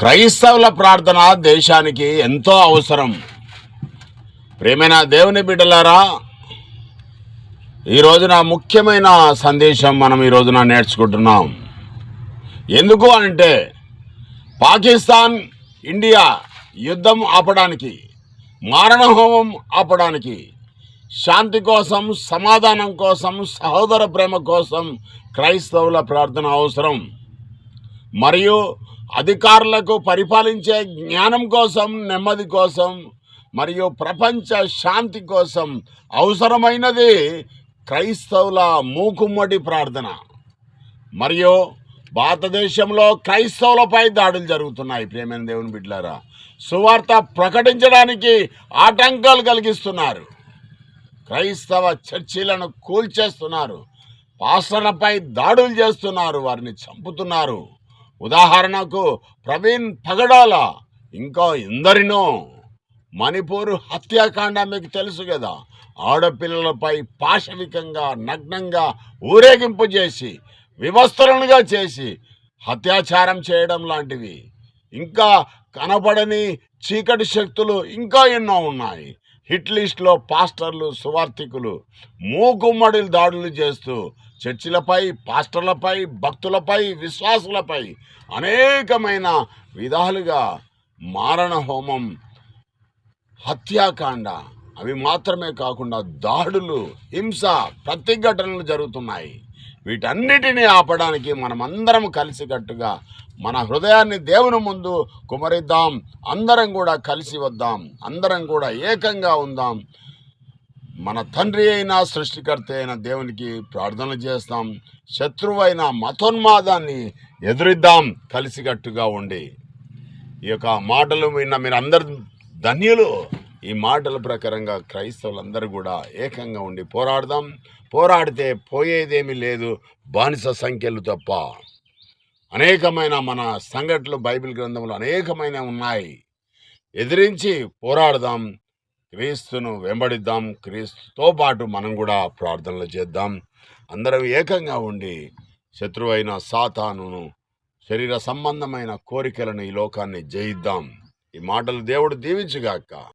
క్రైస్తవుల ప్రార్థన దేశానికి ఎంతో అవసరం. ప్రేమైన దేవుని బిడ్డలారా ఈ రోజున ముఖ్యమైన సందేశం మనం ఈ రోజున నేర్చుకుంటున్నాం. ఎందుకు అంటే పాకిస్తాన్ ఇండియా యుద్ధం ఆపడానికి మారణహోమం ఆపడానికి శాంతి కోసం సమాధానం కోసం సహోదర ప్రేమ కోసం క్రైస్తవుల ప్రార్థన అవసరం. మరియు అధికారులకు పరిపాలించే జ్ఞానం కోసం నెమ్మది కోసం మరియు ప్రపంచ శాంతి కోసం అవసరమైనది క్రైస్తవుల మూకుమ్మడి ప్రార్థన. మరియు భారతదేశంలో క్రైస్తవులపై దాడులు జరుగుతున్నాయి ప్రేమైన దేవుని బిడ్డలారా. సువార్త ప్రకటించడానికి ఆటంకాలు కలిగిస్తున్నారు. క్రైస్తవ చర్చిలను కూల్చేస్తున్నారు. పాసనపై దాడులు చేస్తున్నారు వారిని చంపుతున్నారు. ఉదాహరణకు ప్రవీణ్ పగడాల ఇంకా ఎందరినో. మణిపూర్ హత్యాకాండ మీకు తెలుసు కదా. ఆడపిల్లలపై పాశవికంగా నగ్నంగా ఊరేగింపు చేసి వివస్త్రలుగా చేసి అత్యాచారం చేయడం లాంటివి. ఇంకా కనబడని చీకటి శక్తులు ఇంకా ఎన్నో ఉన్నాయి. హిట్ లిస్ట్లో పాస్టర్లు సువార్థికులు మూకుమ్మడిలు దాడులు చేస్తూ చర్చిలపై పాస్టర్లపై భక్తులపై విశ్వాసులపై అనేకమైన విధాలుగా మారణ హోమం హత్యాకాండ అవి మాత్రమే కాకుండా దాడులు హింస ప్రతిఘటనలు జరుగుతున్నాయి. వీటన్నిటినీ ఆపడానికి మనమందరం కలిసికట్టుగా మన హృదయాన్ని దేవుని ముందు కుమరిద్దాం. అందరం కూడా కలిసి వద్దాం. అందరం కూడా ఏకంగా ఉందాం. మన తండ్రి అయినా సృష్టికర్త అయిన దేవునికి ప్రార్థన చేస్తాం. శత్రువైన మతోన్మాదాన్ని ఎదురిద్దాం. కలిసికట్టుగా ఉండి. ఈ యొక్క మాటలు విన్న మీరు అందరు ధన్యులు. ఈ మాటల ప్రకారంగా క్రైస్తవులందరూ కూడా ఏకంగా ఉండి పోరాడదాం. పోరాడితే పోయేదేమీ లేదు బానిస సంఖ్యలు తప్ప. అనేకమైన మన సంఘటనలు బైబిల్ గ్రంథంలో అనేకమైన ఉన్నాయి. ఎదిరించి పోరాడదాం క్రీస్తును వెంబడిద్దాం క్రీస్తుతో పాటు మనం కూడా ప్రార్థనలు చేద్దాం. అందరం ఏకంగా ఉండి శత్రువైన సాతానును శరీర సంబంధమైన కోరికలను ఈ లోకాన్ని జయిద్దాం. ఈ మాటలు దేవుడు దీవించుగాక.